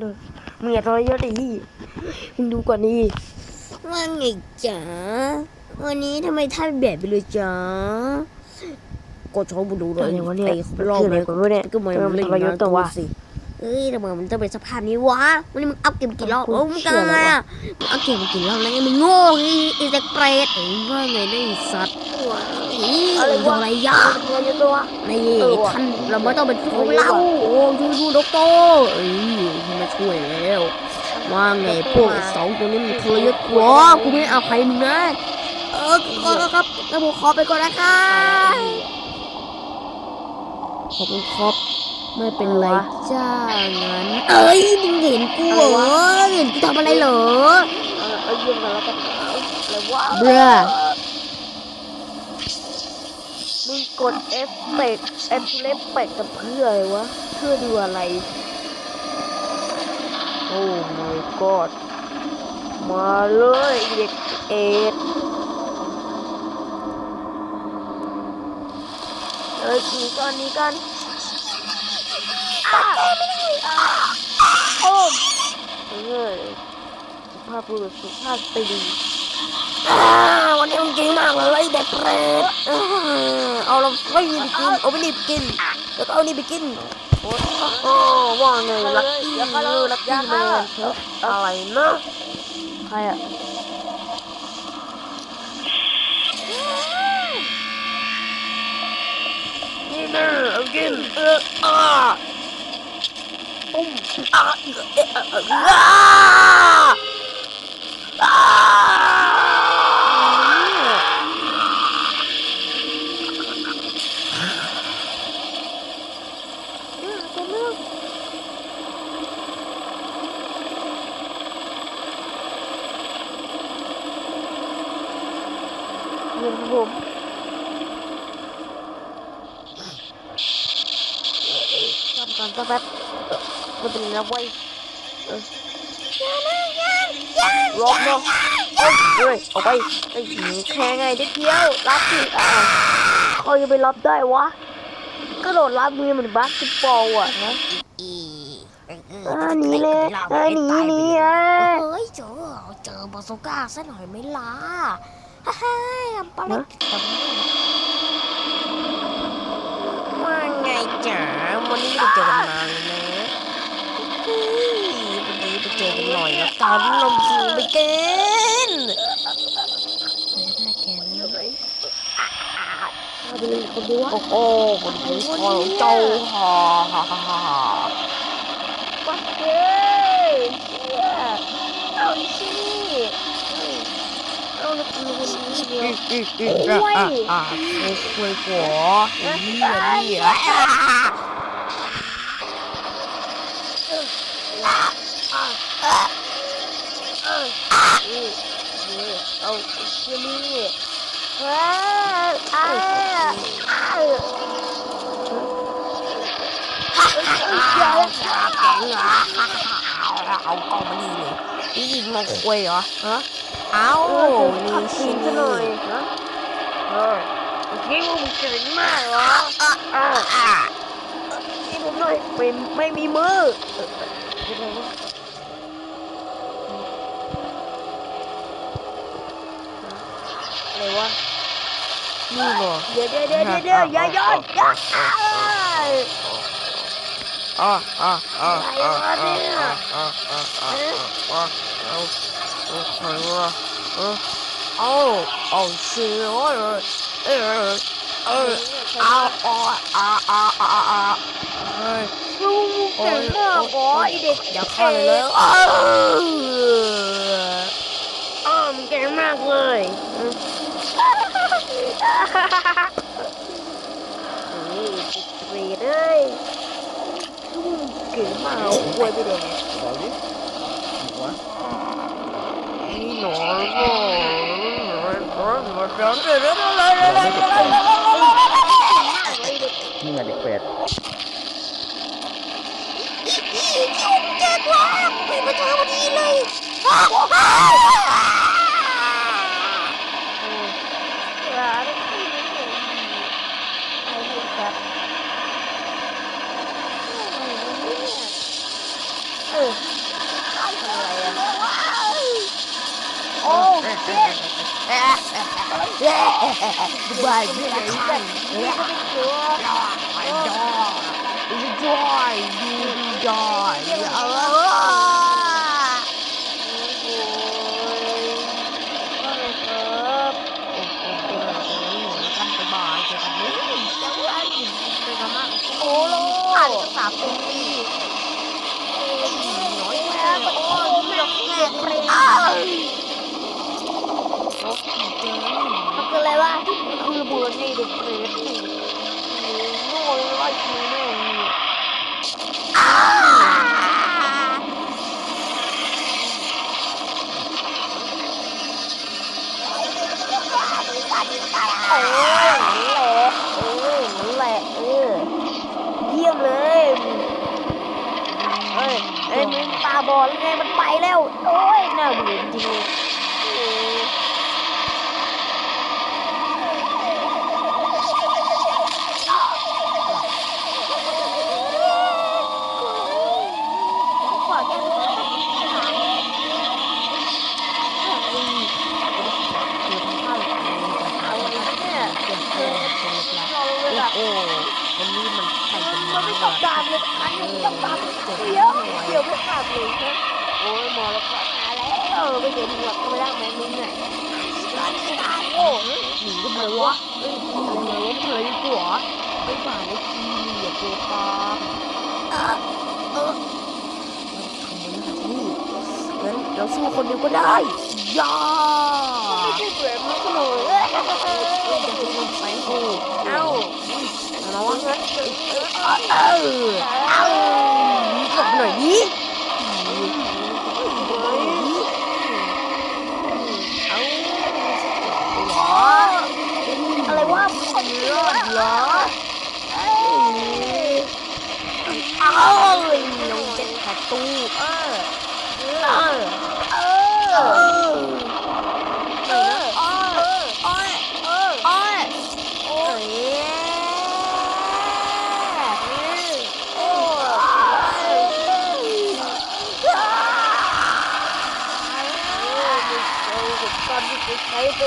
เออมึงอย่าทรยศดิมึงดูก่อนดิว่าไงจ๋าวันนี้ทำไมท่านแบบไปเลยจ๋าก็ชอบดูเลอะไรยวะเนี่ยไอ้รอบคืออะไรเลยกันวะเนี่ยก็เหมือนเออมันเล่นทรยศตัววะสิเอ้ยทำไมมันต้องเป็นสภาพนี้วะวันนี้มึงอัพเกมกี่รอบกูโอ้มึงเชื่กัอนไงแล้ววะอะมึงอัพเกมกี่รอบแล้วไงมึงโง่ไอ้ไอ้เด็กเปรตเอ้ยว่าไงได้ไอ้สัตว์ อีอะไรวะอะไรยะทรยศตัววะนี่เออว่ะท่านเราไม่ต้องเป็นพวกเออเราว่ะโอ้ยูยูด็อกเตอร์เอ้ยมาช่วยแล้วว่าไงพวกไอ้สองตัวนี้มันทรยศกูอ๋อกูไม่เอาใครมึงนะเออขอครับแล้วผมขอไปก่อนนะครับขอบคุณครับไม่เป็นไรจ้างั้นเอ้ยมึงเห็นกูเหรอเห็นกูทำอะไรเหรอเออเอาเยี่ยมกันแล้วกันอะไรวะเบ้อ มึงกดเอฟเฟกเอฟเฟกต์กับเพื่ออะไรวะ เพื่อดูอะไร โอ้ my god มาเลยเด็กเอ็ดเอ้ยหนีก่อนหนีก่อนอ้าอ้าโอ้มเอ้ยภาพบุรุษสุภาพสตรี วันนี้มึงเก่งมากเลยเด็กเปรตอ่าเอาเราไม่มีไปกินเอาไปนี่ไปกินแล้วก็เอานี่ไปกินโอ้โอ้ว่าไงลักกี้แล้วก็เลิกลักกี้แมนครับอะไรนะใครอะนี่นะเอากินเอออ่าปุ้มอ่าเออเออเอออ่าอ่า เงินผมทำก่อนสักแป๊บเอ่อมันเป็นนะเว้ยเออรอบเนาะเอ้ยเฮ้ยออกไปไอ้หนูแค่ไงเด็กเดียวรับสิอ้าวเขาจะไปรับได้วะกระโดดรับมือเหมือนบาสเกตบอลอะฮะอีเออเอออ่าหนีเลยอ่าหนีหนีอะเฮ้ยเจอเจอบาซูก้าซะหน่อยไหม่ล่ะฮ่าฮ่า ปลาเล็กตำว่าไงจ๋าวันนี้ไม่ได้เจอกันนานเลยนะเฮ้ยวันนี้ไปเจอกันหน่อยแล้วกันลมกินไปกินไม่ได้แกนะเอาไปเลยคนดูวะโอ้โหคนนี้ของเจ้าฮ่าฮ่าฮ่าฮ่าปักเก้เชี่ยเอาสิเอาแล้ว คุณคนนี้เดียวโอ้ย อ่าโอ้คุยหัวนี่นี่อะนี่นี่เอาเชี่ยนี่ว้าอ้าอ้าแกงเหรอเอากล้องมาดีเลยนี่ยิงมาคุยเหรอฮะ เอาโอ้นี่ขับชิทีมนซะหน่อยนะเออคิดว่ามึงเก่งมากเหรออ่าอะที่ผมหน่อยไม่ไม่มีมือเอออะไรวะนี่เหรอเดี๋ยวเดี๋ยวเดี๋ยวเดี๋ยวอย่าย้อนอย่าอ๋ออ๋ออ๋ออะไรวะเนี่ยอ๋ออ๋ออ๋ออ๋อเอาโอ้ใครวะ เออเอาเอาเสียเออเออเออเอาอ๋ออ่าอ่าอ่าอ่าเฮ้ยมึงเก่งมากเหรอไอเด็กอย่าฆ่าเลยแล้วอ้อมเก่งมากเลยเฮ้ยเปรตเอ้ยเก่งมากเอาควยไปแดก นี่หนอนก็ นี่ไงเด็กเปรตเจ็บว่ะไม่มาเจอพอดีเลยร้านที่ไม่เห็นไอ้เด็กแบบอะไรวะเนี่ยเอออะไรอะโอ้ เจ๊บายไม่ได้นี่ก็นี่ก็เป็นตัว Enjoy, you enjoy. โอ้ยว่าไงครับกันไปบ่ายเจอกันนี้จะว่าอยู่ไปกันมากโอ้โลผ่านสามปีน้อยแม่โอ้ยไม่ต้องแก้เปรี้ยว มันคืออะไรวะมันคือระเบิดนี่เด็กเกรดนี่โง่เลยว่าคิวแม่งนี่เออนั่นแหละเออนั่นแหละเออเยี่ยมเลยเอ้ยเอ้ยมึงตาบอดหรือไงมันไปแล้ว โอ้ยน่าเบื่อจริงเลยเออขอแค่นี้เอาไว้เนี่ยเออเราเลยแบบ โอ้วันนี้มันใคร กันมันไม่ต้องการเลยอันนี้ไม่ต้องการเดี๋ยวเดี๋ยวไม่ขาดเลยนะโอ้ยหมอแล้วก็มาแล้วไม่เห็นหัวก็ไม่ได้แม่มึงเนี่ยโอ้หนีทำไมวะเอ้ยทำไมวะเผยหัวไม่ผ่านไอ้ทีนี่ตัวปลอมเออเออทำไมล่ะนี่งั้นเราสู้คนเดียวก็ได้ย่าไม่ใช่เปลือกมันก็เลยเอ้ยจะจะไปโอ้เอ้า เอาวะงั้นเออเอาหลบหน่อยดิเอาอะไรวะคนรเยอดเหรอเอาเอาลงเจ็ดแผตู้เออเออ เอ เอ อ อ เออ โอ้ยโอ้ย เออ โอ้ย โอ้ โอ้ ย ย โอ้ ตอนที่ไปใช้ไป